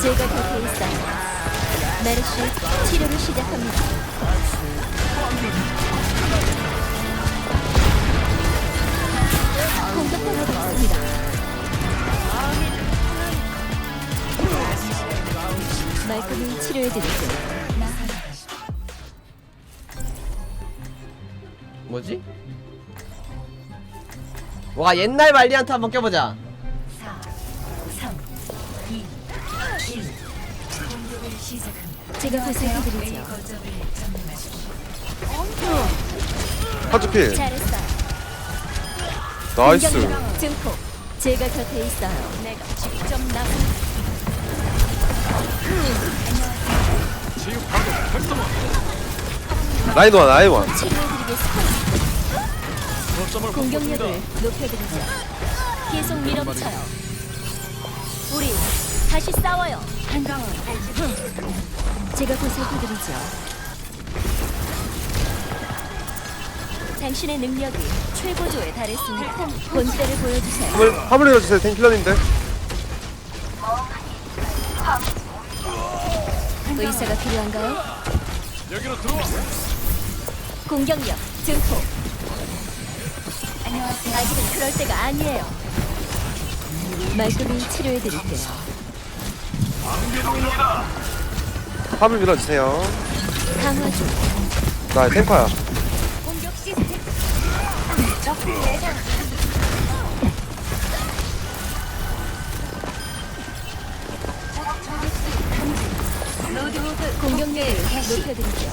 제가 곁에 있어요. 메르시 치료를 시작합니다. 공격당하고 있습니다. 말끔히 치료해드리죠. 뭐 와 옛날 말리한테 한번 껴보자 4, 3, 2, 1. 공격을 시작합니다. 제가 보살펴드리죠. 거점을 점령하십시오. 하즈필 잘했어요. 나이스 공격력 증폭. 제가 곁에 있어요. 내가 직접 나서 라인원 라인원 치료해드리겠습니다. 공격력을 높여드리죠. 계속 밀어붙여요. 우리 다시 싸워요. 제가 보살펴드리죠. 당신의 능력이 최고조에 달했습니다. 본때를 보여주세요. 화물 화물 해주세요 탱킬러인데 의사가 필요한가요? 공격력 증폭. 아직은 그럴 때가 아니에요. 말끔히 치료해드릴게요. 화물 밀어주세요 강화 중. 나 탱커야 공격 시스템. 적 공격력을 높여드리죠.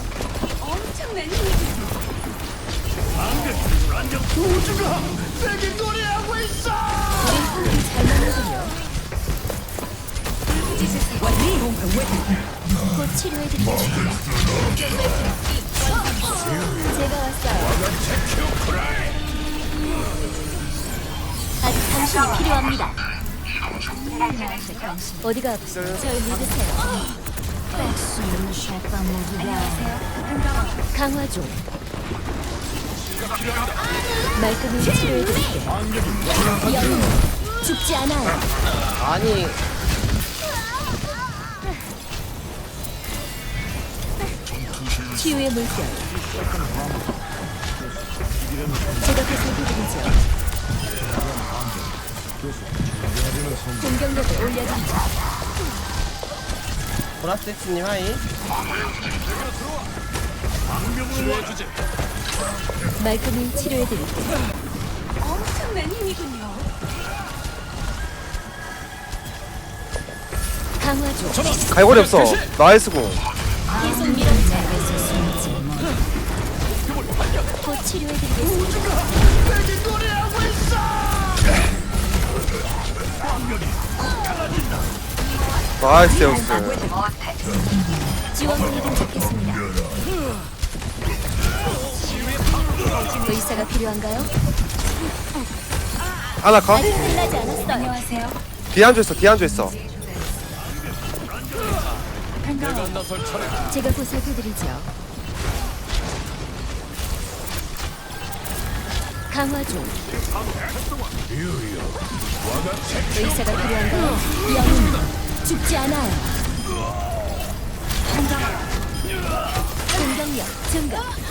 엄청난 힘이 곧. 제가 왔어요. 아직 당신이 필요합니다. 어디가 아프세요? 절 믿으세요. 강화 중. 말끔히 치료해드릴게요. 영웅 죽지 않아요. 아니 치유의 물결. 제가 보살펴드리죠. 공격력을 올려드리죠. 보라스님 하이 말끔히 치료해드릴게요. 엄청난 힘이군요. 강화 중. 갈고리 없어 나이스 공 계속 밀어붙여. 곧 치료해드리겠습니다. 나이스 제우스 지원군이 도착했습니다. 의사가 필요한가요? 아직 끝나지 않았어요. 안녕하세요. 뒤에 앉아있어 뒤에 앉아있어 제가 보살펴드리죠. 강화 중. 의사가 필요한가요? 영웅 죽지 않아요. 공격력 증가.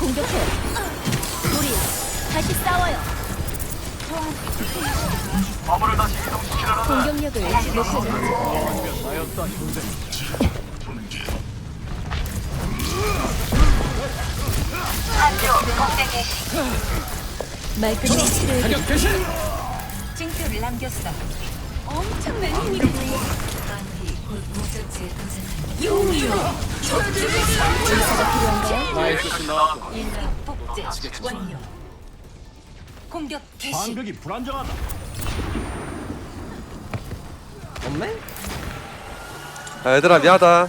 공격해요. 우리 다시 싸워요. 공격력을 높여드리죠. 말끔히 치료해드리죠. 징표를 남겼어. 엄청난 힘이군요. 반디 나이스 복제 완료. 공격 개시. 방벽이 불안정하다 없네? 야, 얘들아 미안하다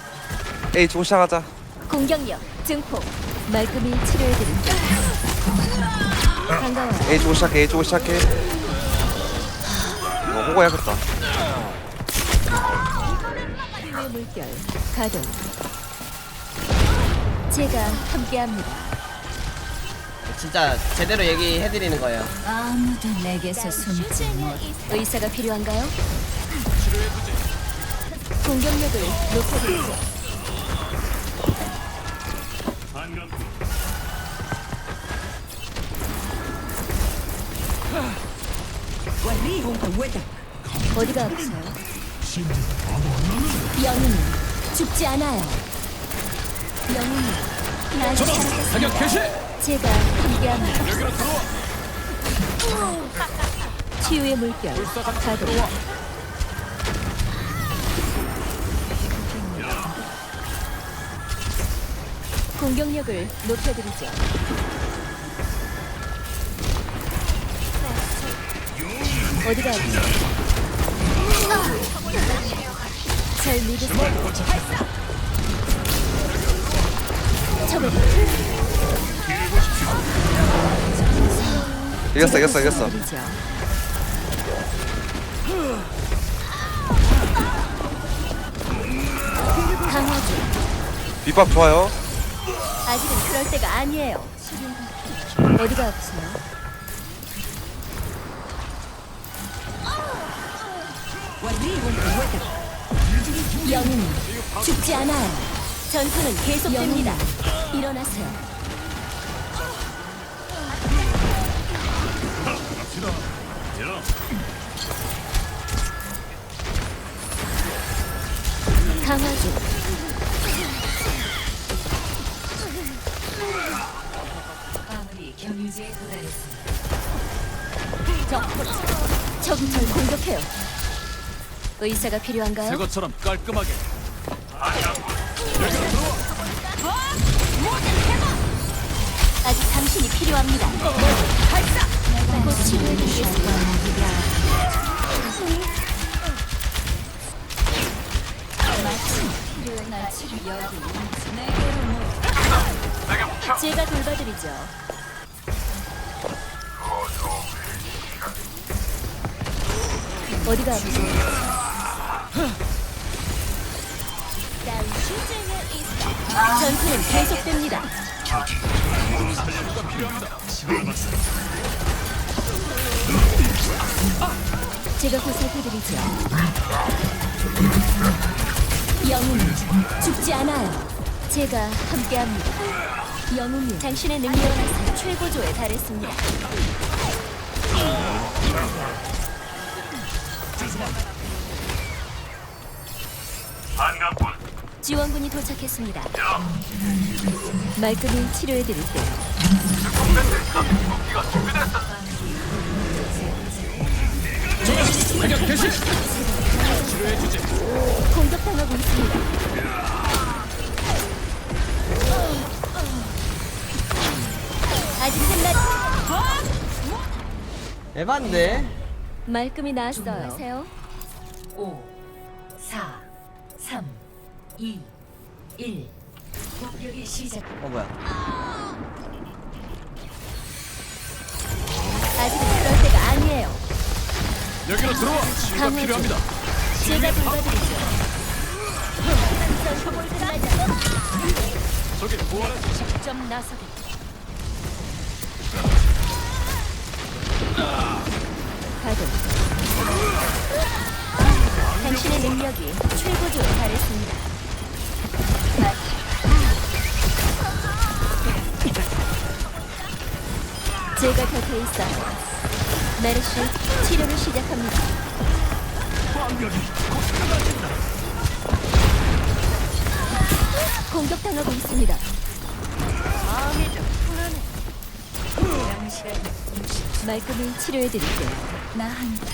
에이 주고 시작하자 공격력 증폭. 말끔히 치료해드립니다. 반가워요. 에이 주고 시작해 에이 주고 시작해 어 호구해야겠다 치유의 물결 가동. 제가 함께합니다. 진짜 제대로 얘기해드리는 거예요. 아무도 내게서 숨지 못. 의사가 필요한가요? 공격력을 높여드리죠. 어디가 아프세요? 영웅은 죽지 않아요. 영웅은 아직 살아있습니다. 제가 함께합니다. 치유의 물결 가동. 공격력을 높여드리죠. 어디가 아프세요? 절 믿으세요. 적을 이겼어 이겼어 이겼어. 강화주 비밥 좋아요 아직은 그럴 때가 아니에요. 어디가 아프세요? 영웅은 죽지 않아요. 전투는 계속됩니다. 일어나세요. 강화주 아무리 경유지에 도달했습니다. 적, 적이 절 공격해요. 의사가 필요한가요? 것처럼 깔끔하게. 아직 당신이 필요합니다. 곧 치료해드리겠습니다. 마치 필요한 치료 여기 내게로 모여. 제가 돌봐드리죠. 어디가 아프세요? 전투는 계속됩니다. 제가 보살펴드리죠. 영웅은 죽지 않아요. 제가 함께합니다. 영웅은 당신의 능력은 최고조에 달했습니다. 반갑군. 지원군이 도착했습니다. 말끔히 치료해드릴게요. 공격당하고 있습니다. 아직 끝나지 에반데? 말끔히 나았어요. 세요 5, 4, 3, 2, 1. 공격이 시작. 어 뭐야? 아직은 그럴 때가 아니에요. 여기로 들어와. 치유가. 필요합니다. 제가 돌봐드리죠. 저기 부활한 직접 나서겠다. 가동. 당신의 능력이 최고조에 달했습니다. 제가 곁에 있어요. 메르시, 치료를 시작합니다. 공격당하고 있습니다. 시간 말끔히 치료해드릴게요. 나한테.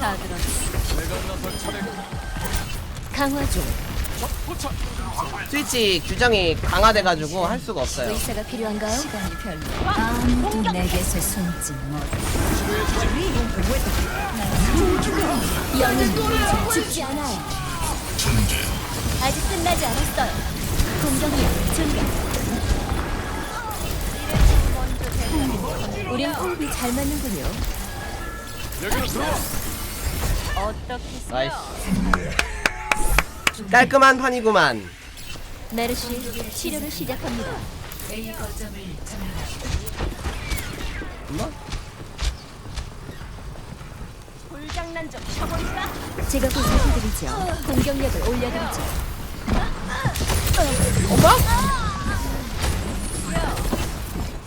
다 들었어. 강화 중. 스위치 규정이 강화돼가지고 할 수가 없어요. 의사가 필요한가요? 시간이 별로. 아무도 내게서 숨지 못. 영웅 죽지 않아요. 아직 끝나지 않았어요. 공격력 증가. 우린 호흡이 잘 맞는군요. 여기로 들어와. 어떻게 나이스. 깔끔한 판이구만. 메르시 치료를 시작합니다. A 거점을 점령하십시오. 불장난 좀 쳐볼까? 제가 보살펴드리죠. 공격력을 올려드리죠.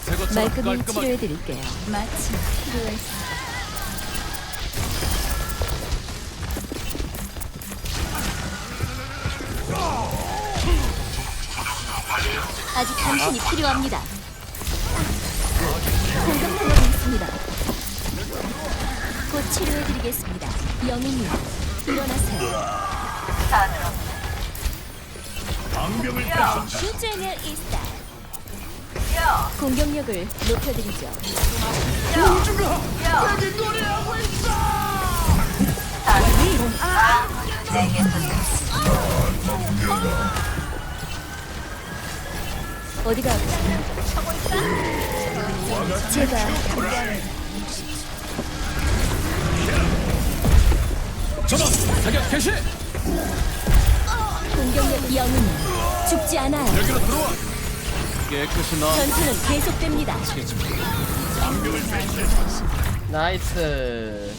새것처럼 말끔히 치료해드릴게요. 마치 필요했어. 아직 당신이 필요합니다. 공격력이 있습니다. 곧 치료해드리겠습니다. 영웅님, 일어나세요. 주제는 있다. 공격력을 높여드리죠. 어 디가 아프세요? 제가 전원 사격 개시 공격력 영웅 죽지 않아요. 여기로 들어와 깨끗이 나 전투는 계속됩니다. 나이스.